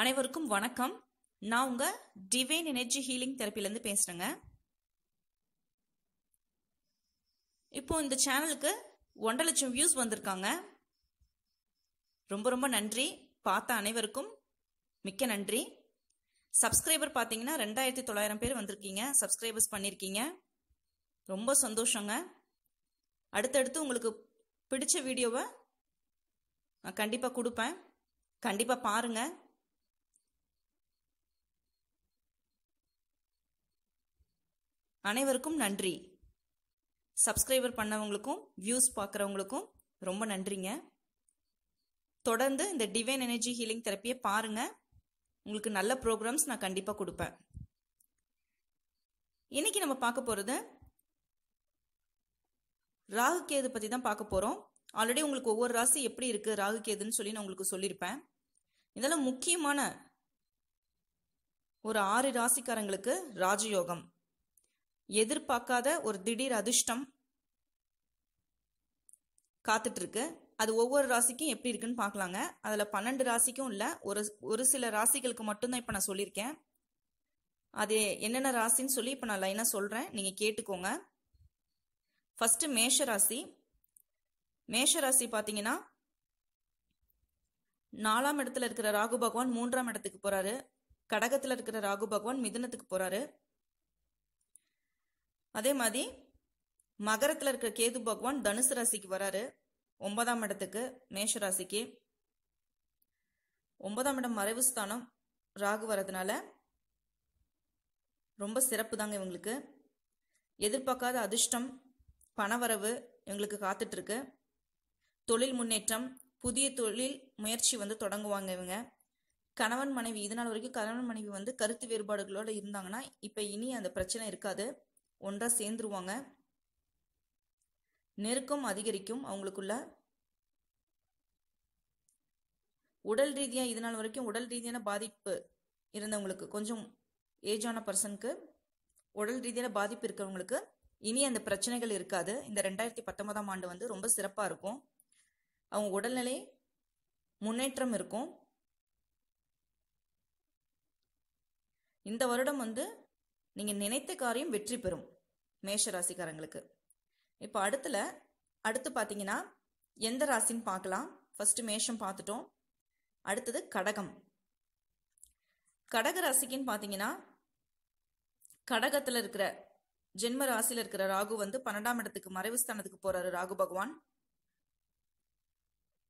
அனைவருக்கும் வணக்கம். நான் உங்க டிவைன் எனர்ஜி ஹீலிங் தெரப்பிலேருந்து பேசுறேங்க. இப்போ இந்த சேனலுக்கு ஒன்றரை லட்சம் வியூஸ் வந்திருக்காங்க. ரொம்ப ரொம்ப நன்றி. பார்த்த அனைவருக்கும் மிக்க நன்றி. சப்ஸ்கிரைபர் பார்த்தீங்கன்னா ரெண்டாயிரத்தி தொள்ளாயிரம் பேர் வந்திருக்கீங்க. சப்ஸ்கிரைபர்ஸ் பண்ணியிருக்கீங்க ரொம்ப சந்தோஷங்க. அடுத்தடுத்து உங்களுக்கு பிடிச்ச வீடியோவை நான் கண்டிப்பாக கொடுப்பேன். கண்டிப்பாக பாருங்கள் அனைவருக்கும் நன்றி. சப்ஸ்கிரைபர் பண்ணவங்களுக்கும் வியூஸ் பார்க்குறவங்களுக்கும் ரொம்ப நன்றிங்க. தொடர்ந்து இந்த டிவைன் எனர்ஜி ஹீலிங் தெரப்பியை பாருங்க. உங்களுக்கு நல்ல ப்ரோக்ராம்ஸ் நான் கண்டிப்பாக கொடுப்பேன். இன்னைக்கு நம்ம பார்க்க போகிறது ராகு கேது பற்றி தான் பார்க்க போகிறோம் ஆல்ரெடி உங்களுக்கு ஒவ்வொரு ராசி எப்படி இருக்குது ராகு கேதுன்னு சொல்லி நான் உங்களுக்கு சொல்லியிருப்பேன். இதெல்லாம் முக்கியமான ஒரு ஆறு ராசிக்காரங்களுக்கு ராஜயோகம். எதிர்பார்க்காத ஒரு திடீர் அதிர்ஷ்டம் காத்துட்டு இருக்கு அது ஒவ்வொரு ராசிக்கும் எப்படி இருக்குன்னு பார்க்கலாங்க. அதில் பன்னெண்டு ராசிக்கும் இல்லை ஒரு ஒரு சில ராசிகளுக்கு மட்டும்தான் இப்போ நான் சொல்லியிருக்கேன். அது என்னென்ன ராசின்னு சொல்லி இப்போ நான் லைனாக சொல்கிறேன் நீங்கள் கேட்டுக்கோங்க. ஃபஸ்ட்டு மேஷ ராசி. மேஷ ராசி பார்த்தீங்கன்னா நாலாம் இடத்துல இருக்கிற ராகு பகவான் மூன்றாம் இடத்துக்கு போகிறாரு கடகத்தில் இருக்கிற ராகு பகவான் மிதனத்துக்கு போகிறாரு அதே மாதிரி மகரத்தில் இருக்கிற கேது பகவான் தனுசு ராசிக்கு வராரு. ஒன்பதாம் இடத்துக்கு மேஷ ராசிக்கு. ஒன்பதாம் இடம் மறைவு ஸ்தானம் ராகு வரதுனால ரொம்ப சிறப்பு தாங்க இவங்களுக்கு. எதிர்பார்க்காத அதிர்ஷ்டம் பணவரவு இவங்களுக்கு காத்துட்டு இருக்கு தொழில் முன்னேற்றம் புதிய தொழில் முயற்சி வந்து தொடங்குவாங்க இவங்க. கணவன் மனைவி இதனால் வரைக்கும் கணவன் மனைவி வந்து கருத்து வேறுபாடுகளோடு இருந்தாங்கன்னா இப்போ இனி அந்த பிரச்சனை இருக்காது. ஒன்றா சேர்ந்துருவாங்க. நெருக்கம் அதிகரிக்கும் அவங்களுக்குள்ள. உடல் ரீதியாக இது நாள் வரைக்கும் உடல் ரீதியான பாதிப்பு இருந்தவங்களுக்கு கொஞ்சம் ஏஜான பர்சனுக்கு உடல் ரீதியான பாதிப்பு இருக்கிறவங்களுக்கு இனி அந்த பிரச்சனைகள் இருக்காது. இந்த ரெண்டாயிரத்தி பத்தொன்பதாம் ஆண்டு வந்து ரொம்ப சிறப்பாக இருக்கும். அவங்க உடல்நிலை முன்னேற்றம் இருக்கும். இந்த வருடம் வந்து நீங்கள் நினைத்த காரியம் வெற்றி பெறும் மேஷ ராசிக்காரங்களுக்கு இப்போ அடுத்துல அடுத்து பார்த்தீங்கன்னா எந்த ராசின்னு பார்க்கலாம் ஃபர்ஸ்ட் மேஷம் பார்த்துட்டோம் அடுத்தது கடகம். கடக ராசிக்குன்னு பார்த்தீங்கன்னா கடகத்தில் இருக்கிற ஜென்ம ராசியில் இருக்கிற ராகு வந்து பன்னெண்டாம் இடத்துக்கு மறைவு ஸ்தானத்துக்கு போறாரு ராகு பகவான்.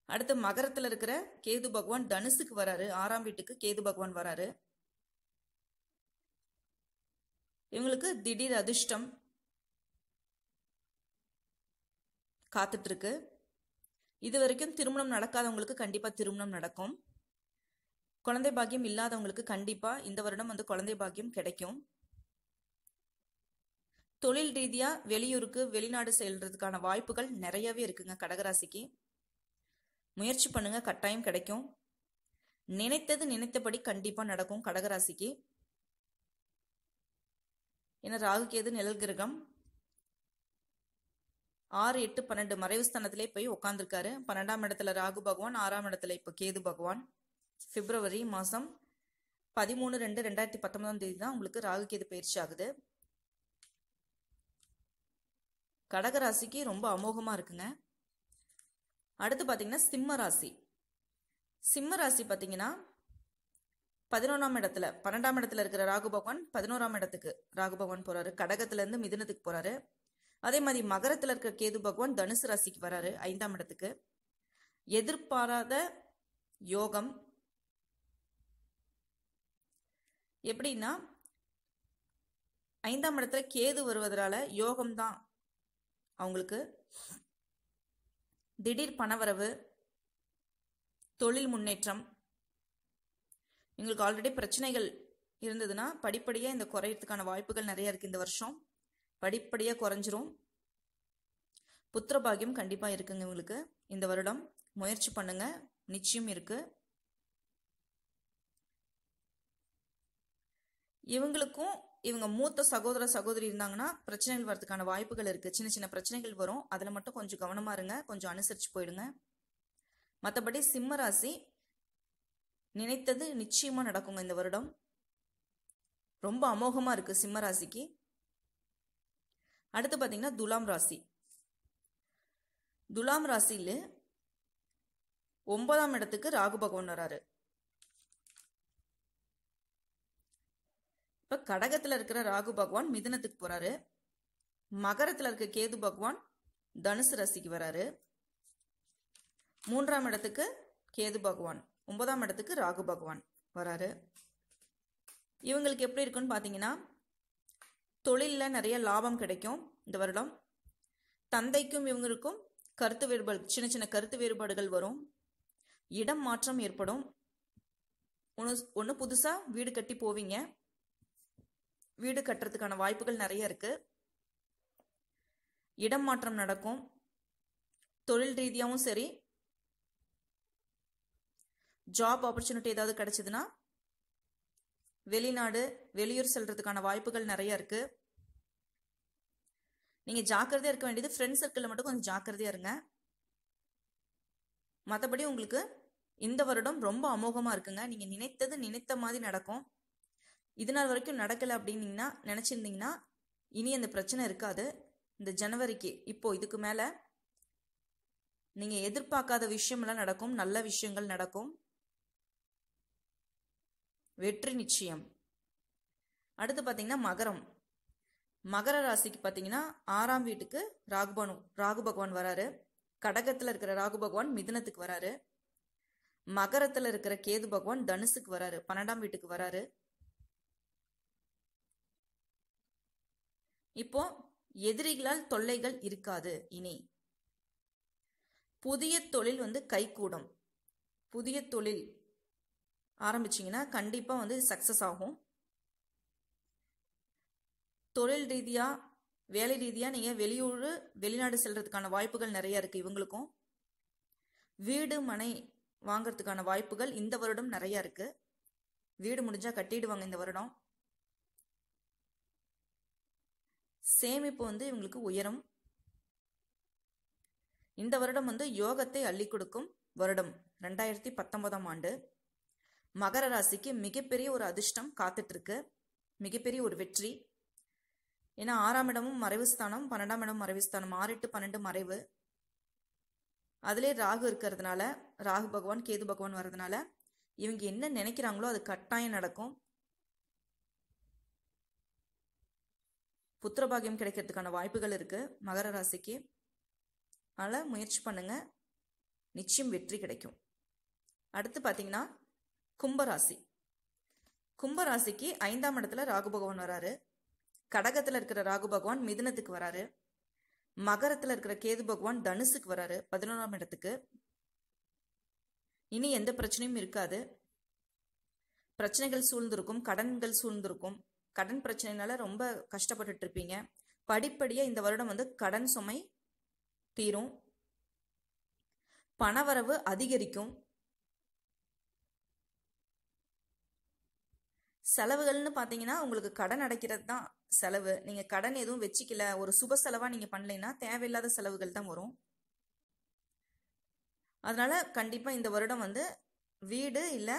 அடுத்து மகரத்தில் இருக்கிற கேது பகவான் தனுசுக்கு வராரு. ஆறாம் வீட்டுக்கு கேது பகவான் வராரு. இவங்களுக்கு திடீர் அதிர்ஷ்டம் காத்துட்டு இருக்கு இது வரைக்கும் திருமணம் நடக்காதவங்களுக்கு கண்டிப்பா திருமணம் நடக்கும். குழந்தை பாக்கியம் இல்லாதவங்களுக்கு கண்டிப்பா இந்த வருடம் வந்து குழந்தை பாக்கியம் கிடைக்கும். தொழில் ரீதியா வெளியூருக்கு வெளிநாடு செல்றதுக்கான வாய்ப்புகள் நிறையவே இருக்குங்க கடகராசிக்கு. முயற்சி பண்ணுங்க கட்டாயம் கிடைக்கும். நினைத்தது நினைத்தபடி கண்டிப்பா நடக்கும் கடகராசிக்கு. ஏன்னா ராகுகேது நிழல் கிரகம்? ஆறு எட்டு பன்னெண்டு மறைவு ஸ்தானத்திலே போய் உட்காந்துருக்காரு பன்னெண்டாம் இடத்துல ராகு பகவான் ஆறாம் இடத்துல இப்போ கேது பகவான். பிப்ரவரி மாதம் பதிமூணு ரெண்டு ரெண்டாயிரத்தி பத்தொன்பதாம் தேதி தான் உங்களுக்கு ராகு கேது பயிற்சி ஆகுது. கடகராசிக்கு ரொம்ப அமோகமாக இருக்குங்க. அடுத்து பார்த்தீங்கன்னா சிம்ம ராசி. சிம்ம ராசி பார்த்தீங்கன்னா பதினொன்றாம் இடத்துல பன்னெண்டாம் இடத்துல இருக்கிற ராகு பகவான் பதினோராம் இடத்துக்கு ராகு பகவான் போறாரு. கடகத்துல இருந்து மிதுனத்துக்கு போறாரு. அதே மாதிரி மகரத்துல இருக்கிற கேது பகவான் தனுசு ராசிக்கு வராரு ஐந்தாம் இடத்துக்கு. எதிர்பாராத யோகம் எப்படின்னா ஐந்தாம் இடத்துல கேது வருவதனால யோகம் தான் அவங்களுக்கு திடீர் பணவரவு தொழில் முன்னேற்றம் எங்களுக்கு ஆல்ரெடி பிரச்சனைகள் இருந்ததுன்னா படிப்படியாக இந்த குறையிறதுக்கான வாய்ப்புகள் நிறைய இருக்குது இந்த வருஷம். படிப்படியாக குறைஞ்சிரும். புத்திர பாகியம் கண்டிப்பாக இருக்குங்க இவங்களுக்கு இந்த வருடம் முயற்சி பண்ணுங்க. நிச்சயம் இருக்கு. இவங்களுக்கும் இவங்க மூத்த சகோதர சகோதரி இருந்தாங்கன்னா பிரச்சனைகள் வரதுக்கான வாய்ப்புகள் இருக்கு. சின்ன சின்ன பிரச்சனைகள் வரும். அதில் மட்டும் கொஞ்சம் கவனமா இருங்க. கொஞ்சம் அனுசரிச்சு போயிடுங்க. மற்றபடி சிம்ம ராசி நினைத்தது நிச்சயமா நடக்குங்க இந்த வருடம். ரொம்ப அமோகமா இருக்கு சிம்ம ராசிக்கு. அடுத்து பார்த்தீங்கன்னா துலாம் ராசி. துலாம் ராசியில் ஒன்பதாம் இடத்துக்கு ராகு பகவான் வராரு. இப்ப கடகத்துல இருக்கிற ராகு பகவான் மிதனத்துக்கு போறாரு. மகரத்துல இருக்க கேது பகவான் தனுசு ராசிக்கு வராரு. மூன்றாம் இடத்துக்கு கேது பகவான். ஒன்பதாம் இடத்துக்கு ராகு பகவான் வராரு. இவங்களுக்கு எப்படி இருக்குன்னு பார்த்தீங்கன்னா தொழிலில் நிறைய லாபம் கிடைக்கும் இந்த வருடம். தந்தைக்கும் இவங்களுக்கும் கருத்து வேறுபாடு சின்ன சின்ன கருத்து வேறுபாடுகள் வரும். இடம் மாற்றம் ஏற்படும். ஒன்று ஒன்று புதுசாக வீடு கட்டி போவீங்க. வீடு கட்டுறதுக்கான வாய்ப்புகள் நிறைய இருக்கு. இடம் மாற்றம் நடக்கும். தொழில் ரீதியாகவும் சரி ஜாப் ஆப்பர்ச்சுனிட்டி ஏதாவது கிடைச்சதுன்னா வெளிநாடு வெளியூர் செல்றதுக்கான வாய்ப்புகள் நிறைய இருக்கு. நீங்க ஜாக்கிரதையா இருக்க வேண்டியது ஃப்ரெண்ட் சர்க்கிளில் மட்டும் கொஞ்சம் ஜாக்கிரதையா இருங்க. மற்றபடி உங்களுக்கு இந்த வருடம் ரொம்ப அமோகமா இருக்குங்க. நீங்க நினைத்தது நினைத்த மாதிரி நடக்கும். இது நாள் வரைக்கும் நடக்கல அப்படின்னீங்கன்னா நினைச்சிருந்தீங்கன்னா இனி அந்த பிரச்சனை இருக்காது. இந்த ஜனவரிக்கு இப்போ இதுக்கு மேல நீங்க எதிர்பார்க்காத விஷயம்லாம் நடக்கும். நல்ல விஷயங்கள் நடக்கும். வெற்றி நிச்சயம். அடுத்து பார்த்தீங்கன்னா மகரம். மகர ராசிக்கு பார்த்தீங்கன்னா ஆறாம் வீட்டுக்கு ராகுபனு ராகு பகவான் வராரு. கடகத்தில் இருக்கிற ராகு பகவான் மிதுனத்துக்கு வராரு. மகரத்தில் இருக்கிற கேது பகவான் தனுசுக்கு வராரு பன்னெண்டாம் வீட்டுக்கு வராரு. இப்போ எதிரிகளால் தொல்லைகள் இருக்காது இனி. புதிய தொழில் வந்து கைகூடும். புதிய தொழில் ஆரம்பிச்சிங்கன்னா கண்டிப்பாக வந்து சக்ஸஸ் ஆகும். தொழில் ரீதியாக வேலை ரீதியாக நீங்கள் வெளியூர் வெளிநாடு செல்றதுக்கான வாய்ப்புகள் நிறைய இருக்குது இவங்களுக்கும். வீடு மனை வாங்கறதுக்கான வாய்ப்புகள் இந்த வருடம் நிறைய இருக்குது வீடு முடிஞ்சால் கட்டிடுவாங்க இந்த வருடம். சேமிப்பு வந்து இவங்களுக்கு உயரும். இந்த வருடம் வந்து யோகத்தை அள்ளி கொடுக்கும் வருடம். ரெண்டாயிரத்தி பத்தொன்பதாம் ஆண்டு. மகர ராசிக்கு மிகப்பெரிய ஒரு அதிர்ஷ்டம் காத்துட்டு இருக்கு மிகப்பெரிய ஒரு வெற்றி. ஏன்னா ஆறாம் இடமும் மறைவு ஸ்தானம் பன்னெண்டாம் இடம் மறைவு ஸ்தானம் ஆறு எட்டு பன்னெண்டு மறைவு. அதிலே ராகு இருக்கிறதுனால ராகு பகவான் கேது பகவான் வர்றதுனால இவங்க என்ன நினைக்கிறாங்களோ அது கட்டாயம் நடக்கும். புத்திரபாகியம் கிடைக்கிறதுக்கான வாய்ப்புகள் இருக்கு மகர ராசிக்கு. அதனால் முயற்சி பண்ணுங்க. நிச்சயம் வெற்றி கிடைக்கும். அடுத்து பார்த்தீங்கன்னா கும்பராசி. கும்பராசிக்கு ஐந்தாம் இடத்துல ராகு பகவான் வராரு. கடகத்தில் இருக்கிற ராகு பகவான் மிதுனத்துக்கு வராரு. மகரத்தில் இருக்கிற கேது பகவான் தனுசுக்கு வராரு பதினொன்றாம் இடத்துக்கு. இனி எந்த பிரச்சனையும் இருக்காது. பிரச்சனைகள் சூழ்ந்திருக்கும் கடன்கள் சூழ்ந்திருக்கும். கடன் பிரச்சனைனால ரொம்ப கஷ்டப்பட்டுட்டு இருப்பீங்க. படிப்படியாக இந்த வருடம் வந்து கடன் சுமை தீரும். பணவரவு அதிகரிக்கும். செலவுகள்னு பார்த்தீங்கன்னா உங்களுக்கு கடன் அடைக்கிறது தான் செலவு. நீங்கள் கடன் எதுவும் வச்சுக்கல ஒரு சுப செலவாக நீங்கள் பண்ணலைன்னா தேவையில்லாத செலவுகள் தான் வரும். அதனால கண்டிப்பாக இந்த வருடம் வந்து வீடு இல்லை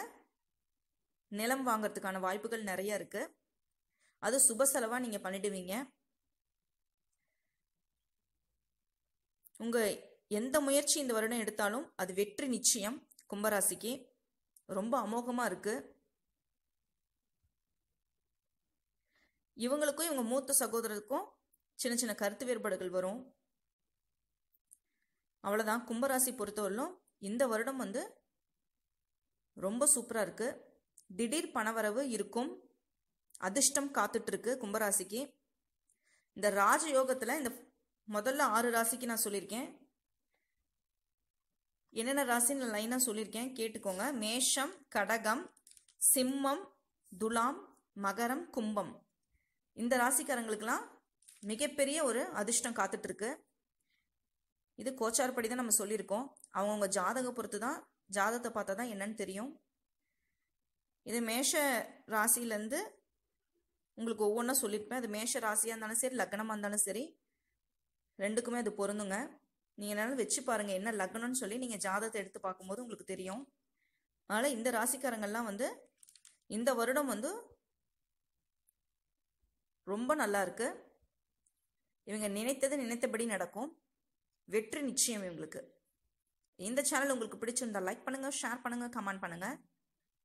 நிலம் வாங்கறதுக்கான வாய்ப்புகள் நிறைய இருக்கு. அது சுப செலவாக நீங்கள் பண்ணிடுவீங்க. உங்கள் எந்த முயற்சி இந்த வருடம் எடுத்தாலும் அது வெற்றி நிச்சயம். கும்பராசிக்கு ரொம்ப அமோகமாக இருக்குது இவங்களுக்கும் இவங்க மூத்த சகோதரருக்கும் சின்ன சின்ன கருத்து வேறுபாடுகள் வரும். அவ்வளோதான் கும்பராசி பொறுத்தவரையிலும் இந்த வருடம் வந்து ரொம்ப சூப்பராக இருக்கு. திடீர் பணவரவு இருக்கும். அதிர்ஷ்டம் காத்துட்டு இருக்கு கும்பராசிக்கு. இந்த ராஜயோகத்தில் இந்த முதல்ல ஆறு ராசிக்கு நான் சொல்லியிருக்கேன். என்னென்ன ராசின்னு லைனாக சொல்லியிருக்கேன். கேட்டுக்கோங்க. மேஷம் கடகம் சிம்மம் துலாம் மகரம் கும்பம். இந்த ராசிக்காரங்களுக்கெல்லாம் மிகப்பெரிய ஒரு அதிர்ஷ்டம் காத்துட்டு இருக்கு இது கோச்சார்படி தான் நம்ம சொல்லியிருக்கோம். அவங்கவுங்க ஜாதக பொறுத்து தான் ஜாதகத்தை பார்த்தா தான் என்னன்னு தெரியும். இது மேஷ ராசியிலேருந்து உங்களுக்கு ஒவ்வொன்றா சொல்லியிருப்பேன். அது மேஷ ராசியாக இருந்தாலும் சரி லக்னமாக இருந்தாலும் சரி ரெண்டுக்குமே அது பொருந்துங்க. நீங்கள் என்னாலும் வச்சு பாருங்கள் என்ன லக்னம்னு சொல்லி நீங்கள் ஜாதகத்தை எடுத்து பார்க்கும்போது உங்களுக்கு தெரியும். அதனால் இந்த ராசிக்காரங்கள்லாம் வந்து இந்த வருடம் வந்து ரொம்ப நல்லா இருக்கு. இவங்க நினைத்தது நினைத்தபடி நடக்கும். வெற்றி நிச்சயம் இவங்களுக்கு. இந்த சேனல் உங்களுக்கு பிடிச்சிருந்தா லைக் பண்ணுங்க ஷேர் பண்ணுங்க கமெண்ட் பண்ணுங்க.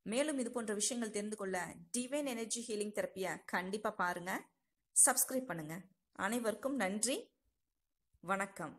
மேலும் இது போன்ற விஷயங்கள் தெரிந்து கொள்ள டிவைன் எனர்ஜி ஹீலிங் தெரப்பியை கண்டிப்பாக பாருங்க. சப்ஸ்கிரைப் பண்ணுங்க. அனைவருக்கும் நன்றி. வணக்கம்.